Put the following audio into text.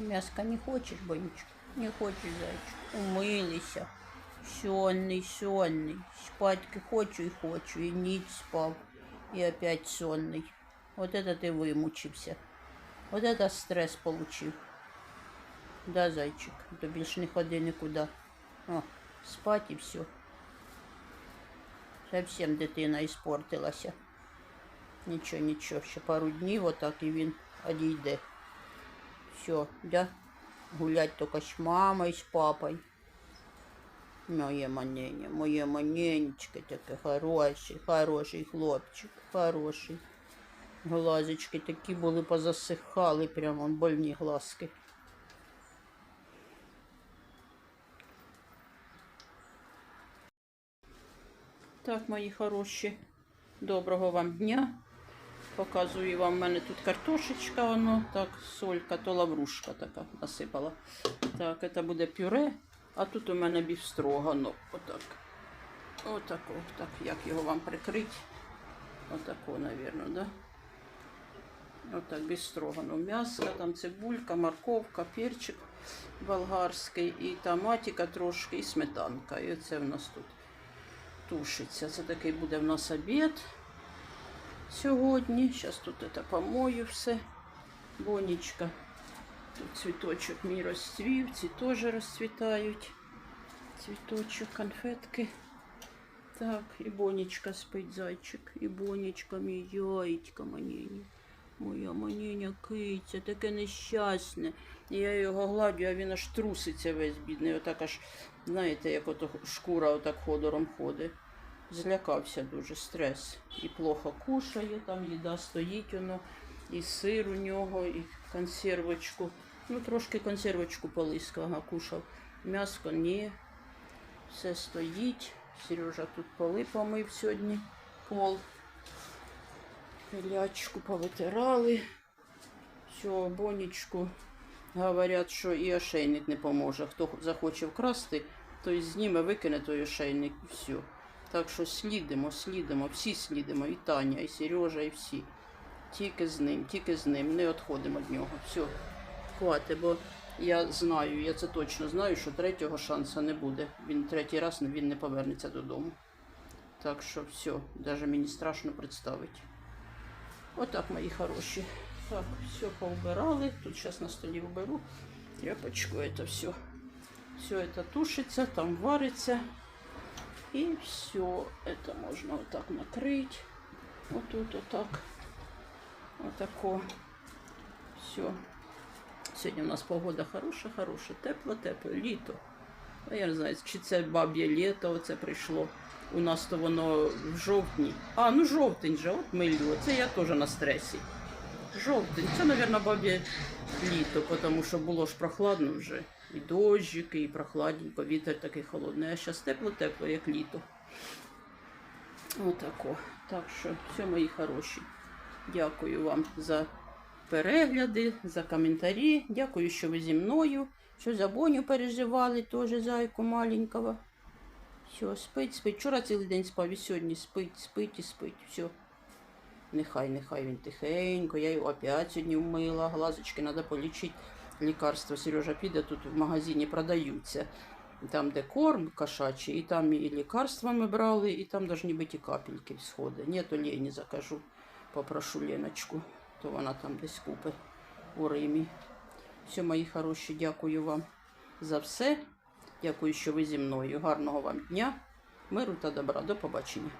Мяска не хочеш, Бонечка? Не хочеш, зайчик? Умилися. Сонний, сонний. Спадки хочу і хочу, і ніч спав. І опять сонний. Вот это ти вимучився. Вот это стрес получив. Да, зайчик, то більш не ходи нікуди. О, спать і все. Совсем дитина іспортилася. Нічого, нічого, ще пару днів отак і він одійде. Все, да? Гулять тільки з мамою, з папою. Моє маненя, моє маненечко таке хороший, хороший хлопчик, хороший. Глазочки такі були позасихали, прямо вон больні глазки. Так, мої хороші, доброго вам дня. Показую вам, в мене тут картошечка, воно, так, солька, то лаврушка така насипала. Так, це буде пюре, а тут у мене бівстроганов. Отак. Отако, так, як його вам прикрити? Отако, напевно, да? Отак, бівстроганов. М'ясо, там цибулька, морковка, перчик болгарський, і томатика трошки, і сметанка. І оце в нас тут тушиться. Це такий буде в нас обід сьогодні. Зараз тут це помою все. Бонечка. Тут цвіточок мій розцвів, ці теж розцвітають. Цвіточок, конфетки. Так, і Бонечка спить зайчик. І Бонечка мій яйцька манені. Моя маненя киця, таке нещасне. І я його гладю, а він аж труситься весь бідний. Отак аж, знаєте, як ото шкура отак ходором ходить. Злякався дуже стрес. І плохо кушає, там їда стоїть воно, і сир у нього, і консервочку. Ну, трошки консервочку полискав, кушав. М'яско ні. Все стоїть. Сережа тут поли помив сьогодні пол. Пилячку повитирали. Все, бонечку. Говорять, що і ошейник не поможе. Хто захоче вкрасти, той зніме, викине той ошейник і все. Так що слідимо, слідимо, всі слідимо, і Таня, і Сережа, і всі. Тільки з ним, тільки з ним. Не відходимо від нього. Все, хватить, бо я знаю, я це точно знаю, що третього шансу не буде. Він третій раз він не повернеться додому. Так що все, навіть мені страшно представити. Отак, мої хороші. Так, все поубирали. Тут сейчас на столі уберу. Тряпочку это все. Все это тушится, там варится. И все это можно вот так накрыть. Вот тут вот так. Вот тако. Все. Сегодня у нас погода хороша, хороша. Тепло, тепло. Літо. А я не знаю, чи це баб'є літо оце прийшло. У нас то воно в жовтні. А, ну жовтень же, от милю. Це я теж на стресі. Жовтень. Це, мабуть, баб'є літо, тому що було ж прохладно вже. І дощики, і прохладненько, вітер такий холодний. А зараз тепло-тепло, як літо. Отако. Так що, все, мої хороші. Дякую вам за перегляди, за коментарі. Дякую, що ви зі мною. Що за Боню переживали, теж зайку маленького. Все, спить, спить. Вчора цілий день спав і сьогодні спить, спить і спить. Все. Нехай, нехай він тихенько. Я його опять сьогодні вмила. Глазочки треба полічити. Лікарства Сережа піде, тут в магазині продаються. Там, де корм кошачий, і там і лікарства ми брали, і там должны бути і капельки сходи. Ні, то Лені закажу. Попрошу Леночку, то вона там десь купить у Римі. Все, мої хороші, дякую вам за все. Дякую, що ви зі мною. Гарного вам дня, миру та добра. До побачення.